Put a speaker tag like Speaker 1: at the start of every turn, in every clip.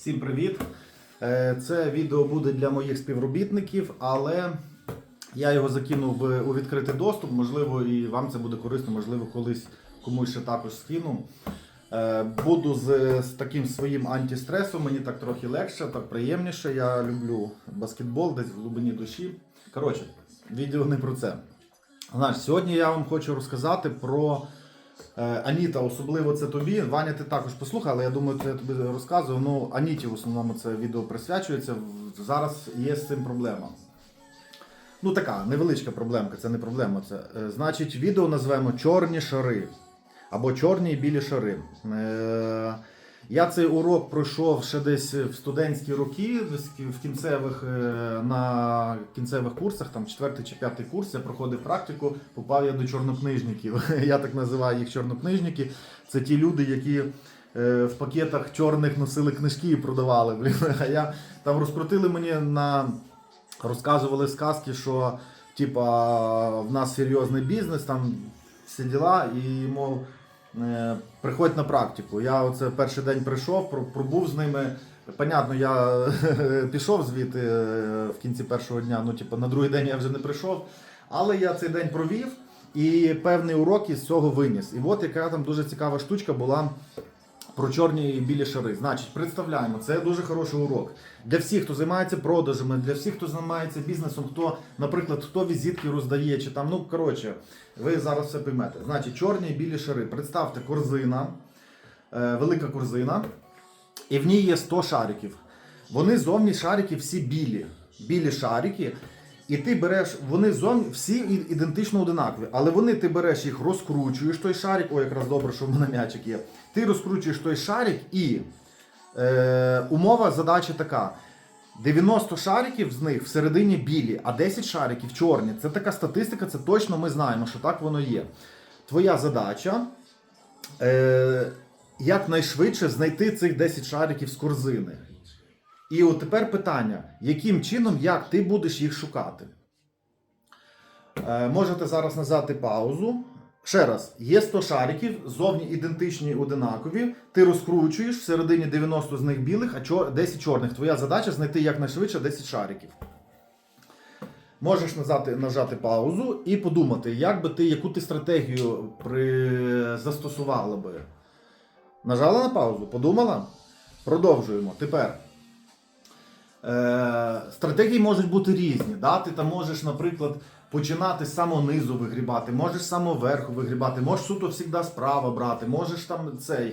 Speaker 1: Всім привіт! Е, Це відео буде для моїх співробітників, але я його закинув у відкритий доступ. Можливо, і вам це буде корисно, можливо, колись комусь ще також скину. Е, Буду з, з таким своїм антистресом, мені так трохи легше, так приємніше. Я люблю баскетбол десь в глибині душі. Коротше, відео не про це. Значить, сьогодні я вам хочу розказати про Аніта, особливо це тобі. Ваня, ти також послухай, але я думаю, це я тобі розказував. Ну, Аніті в основному це відео присвячується. Зараз є з цим проблема. Ну, така невеличка проблемка, це не проблема. Це. Е, Значить, відео назвемо Чорні шари. Або чорні і білі шари. Е, я цей урок пройшов ще десь в студентські роки, в кінцевих, е, на кінцевих курсах, там четвертий чи п'ятий курс, я проходив практику, попав я до чорнокнижників. Я так називаю їх чорнокнижники. Це ті люди, які е, в пакетах чорних носили книжки і продавали. Блін. А я там розкрутили мені на розказували сказки, що типа в нас серйозний бізнес, там всі діла, і мов. Е, Приходь на практику. Я оце перший день прийшов, пробув з ними. Понятно, я пішов звідти е, в кінці першого дня. Ну, типу, на другий день я вже не прийшов. Але я цей день провів і певний урок із цього виніс. І от яка там дуже цікава штучка була про чорні і білі шари. Значить, представляємо, це дуже хороший урок. Для всіх, хто займається продажами, для всіх, хто займається бізнесом, хто, наприклад, хто візитки роздає, чи там, ну коротше, ви зараз все поймете. Значить, чорні і білі шари. Представте, корзина, е, велика корзина, і в ній є 100 шариків. Вони зовні шарики всі білі. Білі шарики. І ти береш, вони зовні всі ідентично одинакові, але вони ти береш їх, розкручуєш той шарик, ой, якраз добре, що в мене м'ячик є. Ти розкручуєш той шарик і е, умова задачі така. 90 шариків з них всередині білі, а 10 шариків чорні. Це така статистика, це точно ми знаємо, що так воно є. Твоя задача е, якнайшвидше знайти цих 10 шариків з корзини. І от тепер питання: яким чином, як ти будеш їх шукати? Е, можете зараз нажати паузу. Ще раз, є 100 шариків, зовні ідентичні, одинакові. Ти розкручуєш, всередині 90 з них білих, а 10 чорних. Твоя задача знайти якнайшвидше 10 шариків. Можеш нажати, нажати паузу і подумати, як би ти, яку ти стратегію при... застосувала би. Нажала на паузу, подумала? Продовжуємо. Тепер. Е, стратегії можуть бути різні. Да? Ти там можеш, наприклад, починати з самого низу вигрібати, можеш з самого верху вигрібати, можеш суто завжди справа брати, можеш там цей.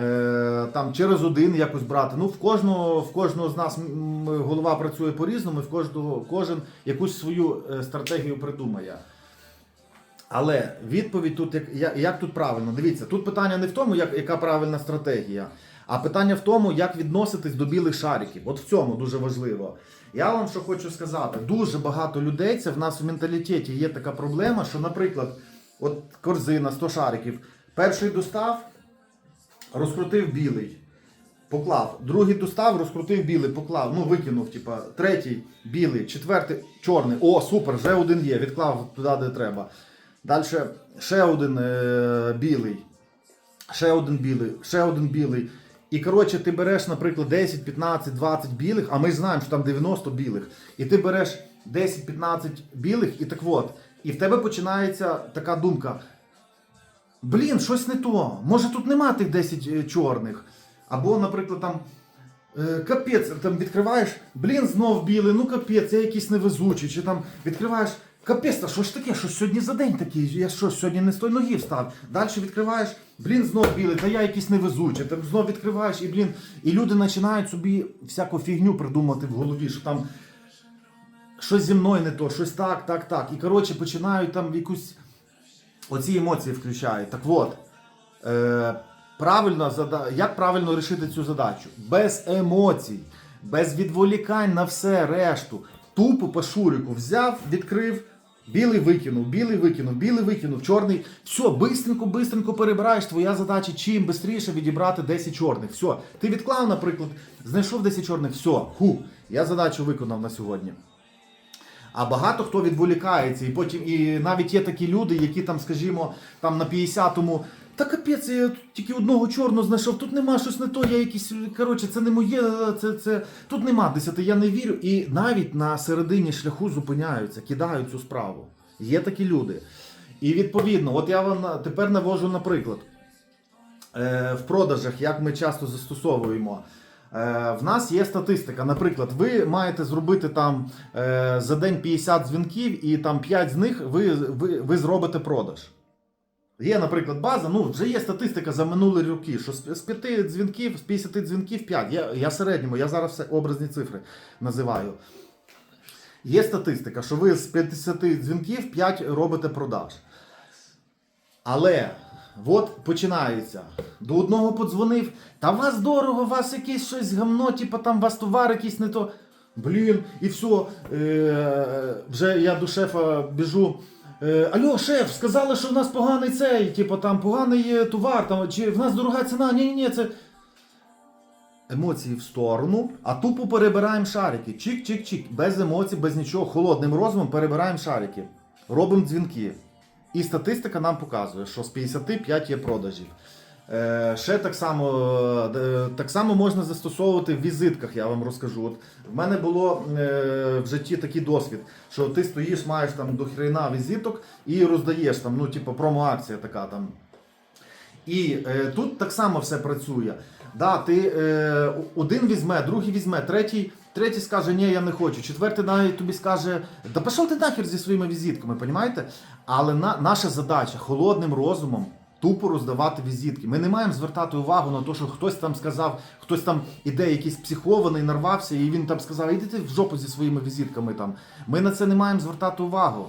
Speaker 1: е, Там через один якось брати. Ну, в кожного, в кожного з нас голова працює по-різному, в кожного кожен якусь свою е, стратегію придумає. Але відповідь тут як, як тут правильно? Дивіться, тут питання не в тому, як, яка правильна стратегія, а питання в тому, як відноситись до білих шариків. От в цьому дуже важливо. Я вам що хочу сказати, дуже багато людей, це в нас в менталітеті є така проблема, що, наприклад, от корзина 100 шариків, перший достав, розкрутив білий. Поклав, другий достав, розкрутив білий, поклав, ну викинув, типа, третій білий, четвертий чорний. О, супер, вже один є, відклав туди, де треба. Далі ще один е, білий, ще один білий, ще один білий. І коротше, ти береш, наприклад, 10, 15, 20 білих, а ми знаємо, що там 90 білих. І ти береш 10-15 білих, і так от. І в тебе починається така думка: блін, щось не то. Може тут нема тих 10 е, чорних. Або, наприклад, там. е, Капець, там відкриваєш, блін, знов білий, ну капець, я якийсь невезучий. Чи там відкриваєш, капець, та що ж таке, що сьогодні за день такий, я що, сьогодні не з тої ноги встав. Далі відкриваєш, блін, знов білий, та я якийсь невезучий. Там знов відкриваєш, і блін, і люди починають собі всяку фігню придумати в голові, що там щось зі мною не то, щось так, так, так. І коротше починають там якусь оці емоції включають. Так от, е, правильно зада... як правильно вирішити цю задачу? Без емоцій, без відволікань на все решту. Тупо по шурику взяв, відкрив. Білий викинув, білий викинув, білий викинув, чорний. Все, бистренько, бистренько перебираєш. Твоя задача чим швидше відібрати 10 чорних. Все, ти відклав, наприклад, знайшов 10 чорних, все, ху, я задачу виконав на сьогодні. А багато хто відволікається, і потім і навіть є такі люди, які там, скажімо, там на 50-му Та капець, я тут тільки одного чорного знайшов, тут нема щось не то, я якийсь. Коротше, це не моє, це, це. Тут нема десяти, я не вірю. І навіть на середині шляху зупиняються, кидають цю справу. Є такі люди. І відповідно, от я вам тепер навожу наприклад. Е, в продажах, як ми часто застосовуємо. Е, В нас є статистика. Наприклад, ви маєте зробити там е, за день 50 дзвінків, і там 5 з них ви, ви, ви зробите продаж. Є, наприклад, база, ну вже є статистика за минулі роки, що з з 5 дзвінків, з 50 дзвінків 5. Я, я середньому, я зараз все образні цифри називаю. Є статистика, що ви з 50 дзвінків 5 робите продаж. Але от починається. До одного подзвонив, та вас дорого, у вас якесь щось гамно, типу там вас товар якийсь не то. Блін, і все. Е, вже я до шефа біжу. Е, Алло, шеф, сказали, що в нас поганий цей, типу там поганий е, товар, там, чи в нас дорога ціна. Ні, ні, ні, це. Емоції в сторону, а тупо перебираємо шарики. Чик-чик-чик. Без емоцій, без нічого, холодним розумом перебираємо шарики. Робимо дзвінки. І статистика нам показує, що з 55 є продажів. Е, ще так само, е, так само можна застосовувати в візитках, я вам розкажу. От в мене було е, в житті такий досвід, що ти стоїш, маєш там до хрена візиток і роздаєш там, ну, типу, промо-акція така там. І е, тут так само все працює. Да, ти е, один візьме, другий візьме, третій, третій скаже, ні, я не хочу. Четвертий навіть тобі скаже, да пішов ти нахер зі своїми візитками, понімаєте? Але на, наша задача холодним розумом тупо роздавати візитки. Ми не маємо звертати увагу на те, що хтось там сказав, хтось там іде якийсь психований, нарвався, і він там сказав, іди в жопу зі своїми візитками там. Ми на це не маємо звертати увагу.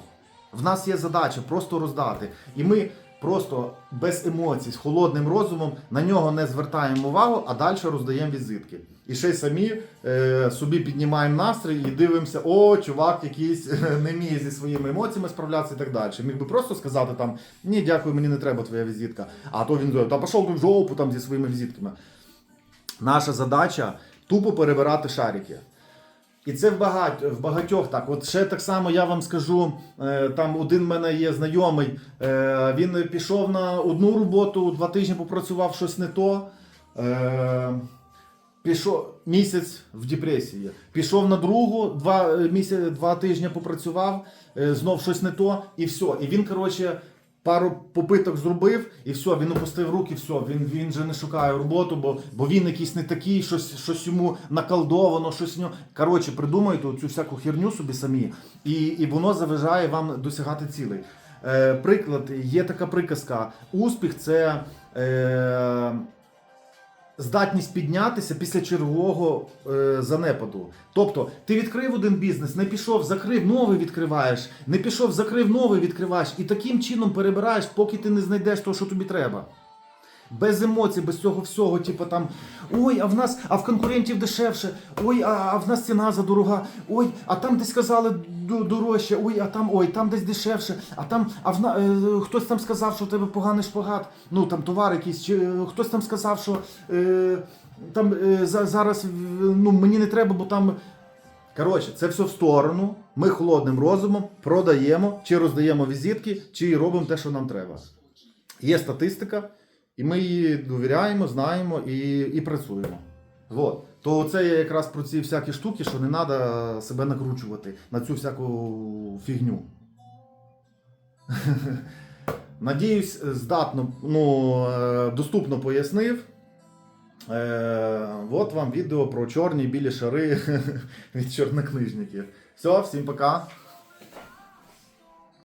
Speaker 1: В нас є задача просто роздати. І ми просто без емоцій, з холодним розумом на нього не звертаємо увагу, а далі роздаємо візитки. І ще й самі е, собі піднімаємо настрій і дивимося, о, чувак якийсь не вміє зі своїми емоціями справлятися і так далі. Міг би просто сказати там, ні, дякую, мені не треба твоя візитка. А то він та пішов в жопу там зі своїми візитками. Наша задача тупо перебирати шарики. І це в, багать, в багатьох так. От ще так само я вам скажу: е, там один в мене є знайомий, е, він пішов на одну роботу, два тижні попрацював щось не то. Е, пішов місяць в депресії. Пішов на другу, два, місяць, два тижні попрацював, знов щось не то, і все. І він, коротше. Пару попиток зробив, і все, він опустив руки, все, він, він же не шукає роботу, бо, бо він якийсь не такий, щось, щось йому наколдовано, щось нього. Коротше, придумайте цю всяку херню собі самі, і, і воно заважає вам досягати цілей. Е, приклад, є така приказка: успіх це е, здатність піднятися після чергового е, занепаду. Тобто, ти відкрив один бізнес, не пішов, закрив, новий відкриваєш, не пішов, закрив, новий відкриваєш, і таким чином перебираєш, поки ти не знайдеш того, що тобі треба. Без емоцій, без цього всього, типу там ой, а в нас, а в конкурентів дешевше, ой, а, а в нас ціна задорога, ой, а там десь сказали дорожче, ой, а там, ой, там десь дешевше, а там, а в на- е, хтось там сказав, що у тебе поганий шпагат, ну там товар якийсь, чи е, хтось там сказав, що е, там е, за, зараз ну, мені не треба, бо там. Коротше, це все в сторону. Ми холодним розумом продаємо, чи роздаємо візитки, чи робимо те, що нам треба. Є статистика, і ми її довіряємо, знаємо і, і працюємо. Вот. То це я якраз про ці всякі штуки, що не треба себе накручувати на цю всяку фігню. Надіюсь, здатно, ну, е, доступно пояснив. Е, от вам відео про чорні білі шари від чорнокнижників. Все, всім пока.